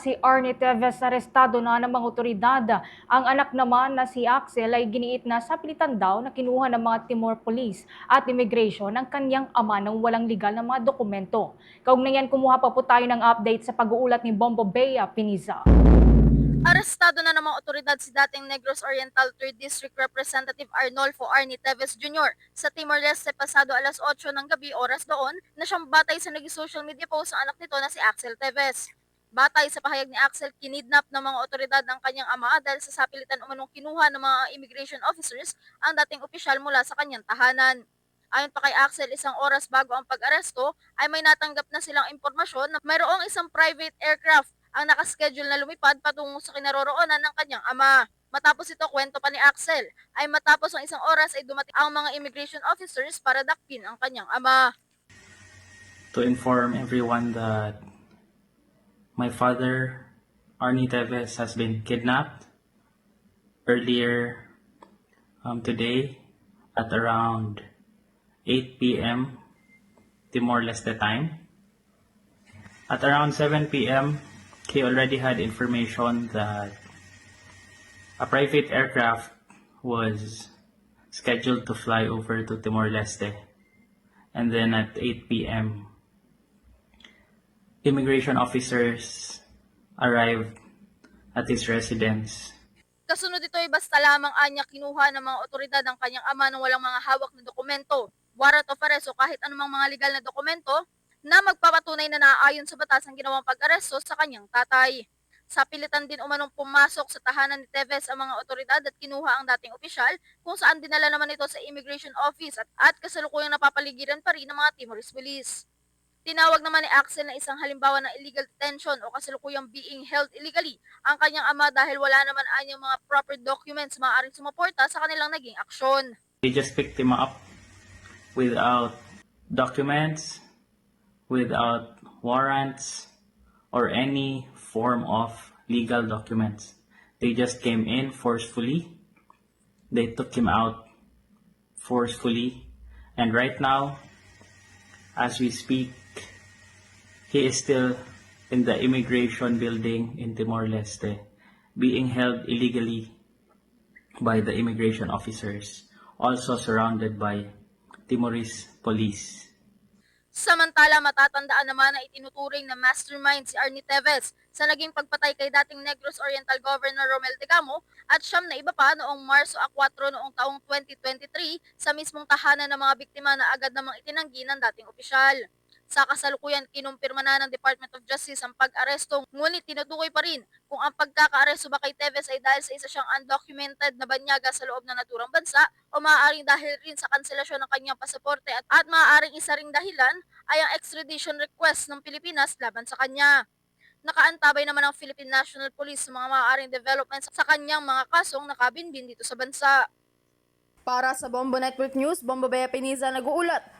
Si Arnie Teves arestado na ng mga otoridad. Ang anak naman na si Axel ay giniit na sa pilitan daw na kinuha ng mga Timor Police at Immigration ng kanyang ama ng walang legal na mga dokumento. Kaugnayan kumuha pa po tayo ng update sa pag-uulat ni Bombo Bea Piniza. Arestado na ng mga otoridad si dating Negros Oriental 3rd District Representative Arnolfo Arnie Teves Jr. sa Timor-Leste pasado alas 8 ng gabi oras doon na siyang batay sa naging social media post ng anak nito na si Axel Teves. Batay sa pahayag ni Axel, kinidnap ng mga otoridad ng kanyang ama dahil sa sapilitan umanong kinuha ng mga immigration officers ang dating opisyal mula sa kanyang tahanan. Ayon pa kay Axel, isang oras bago ang pag-aresto ay may natanggap na silang impormasyon na mayroong isang private aircraft ang nakaschedule na lumipad patungo sa kinaroroonan ng kanyang ama. Matapos ito, kwento pa ni Axel, ay matapos ang isang oras ay dumating ang mga immigration officers para dakpin ang kanyang ama. to inform everyone that my father, Arnie Teves, has been kidnapped earlier um, today at around 8 p.m. Timor-Leste time. At around 7 p.m., he already had information that a private aircraft was scheduled to fly over to Timor-Leste. And then at 8 p.m., immigration officers arrived at his residence. Kasunod ito ay basta lamang anya kinuha ng mga otoridad ang kanyang ama ng walang mga hawak na dokumento, warrant of arrest o kahit anumang mga legal na dokumento na magpapatunay na naaayon sa batas ang ginawang pag-aresto sa kanyang tatay. Sa pilitan din umanong pumasok sa tahanan ni Teves ang mga otoridad at kinuha ang dating opisyal kung saan dinala naman ito sa immigration office at, at kasalukuyang napapaligiran pa rin ng mga Timorese police. Tinawag naman ni Axel na isang halimbawa ng illegal detention o kasalukuyang being held illegally ang kanyang ama dahil wala naman anyang mga proper documents maaaring sumuporta sa kanilang naging aksyon. They just picked him up without documents, without warrants, or any form of legal documents. They just came in forcefully. They took him out forcefully. And right now, as we speak, he is still in the immigration building in Timor-Leste, being held illegally by the immigration officers, also surrounded by Timorese police. Samantala, matatandaan naman na itinuturing na mastermind si Arnie Teves sa naging pagpatay kay dating Negros Oriental Governor Romel Tegamo at siyam na iba pa noong Marso 4 noong taong 2023 sa mismong tahanan ng mga biktima na agad namang itinanggi ng dating opisyal. Sa kasalukuyan, kinumpirma na ng Department of Justice ang pag-aresto, ngunit tinutukoy pa rin kung ang pagkaka-aresto ba kay Teves ay dahil sa isa siyang undocumented na banyaga sa loob ng naturang bansa o maaaring dahil rin sa kanselasyon ng kanyang pasaporte at, at maaaring isa ring dahilan ay ang extradition request ng Pilipinas laban sa kanya. Nakaantabay naman ang Philippine National Police sa mga maaaring developments sa kanyang mga kasong nakabinbin dito sa bansa. Para sa Bombo Network News, Bombo Bea Piniza nag-uulat.